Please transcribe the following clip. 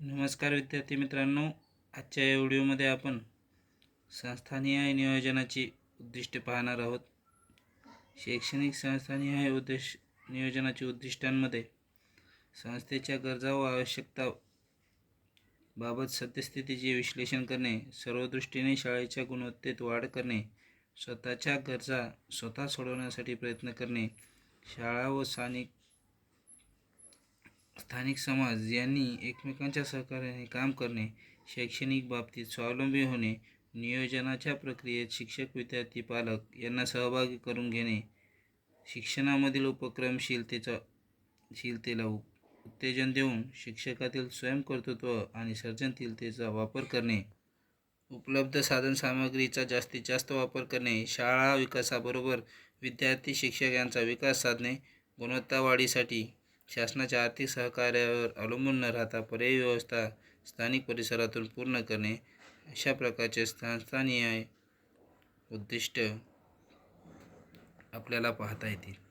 नमस्कार विद्यार्थी मित्रांनो आजच्या या व्हिडिओमध्ये आपण संस्थानीय नियोजनाची उद्दिष्टे पाहणार आहोत. शैक्षणिक संस्थानीय उद्देश नियोजनाची उद्दिष्टांमध्ये संस्थेच्या गरजा व आवश्यकता बाबत सद्यस्थितीचे विश्लेषण करणे सर्व दृष्टीने शाळेच्या गुणवत्तेत वाढ करणे स्वतःच्या गरजा स्वतः सोडवण्यासाठी प्रयत्न करणे शाळा व स्थानिक स्थानिक समाज यांनी एकमेकांच्या सहकार्याने काम करणे शैक्षणिक बाबतीत स्वावलंबी होणे नियोजनाच्या प्रक्रियेत शिक्षक विद्यार्थी पालक यांना सहभागी करून घेणे शिक्षणामधील उपक्रमशीलतेचा शीलतेला उत्तेजन देऊन शिक्षकातील स्वयंकर्तृत्व आणि सर्जनशीलतेचा वापर करणे उपलब्ध साधनसामग्रीचा जास्तीत जास्त वापर करणे शाळा विकासाबरोबर विद्यार्थी शिक्षक यांचा विकास साधणे गुणवत्ता वाढीसाठी शासनाच्या आर्थिक सहकार्यावर अवलंबून न राहता पर्यायी व्यवस्था स्थानिक परिसरातून पूर्ण करणे अशा प्रकारचे स्थानस्थानीय उद्दिष्ट आपल्याला पाहता येतील.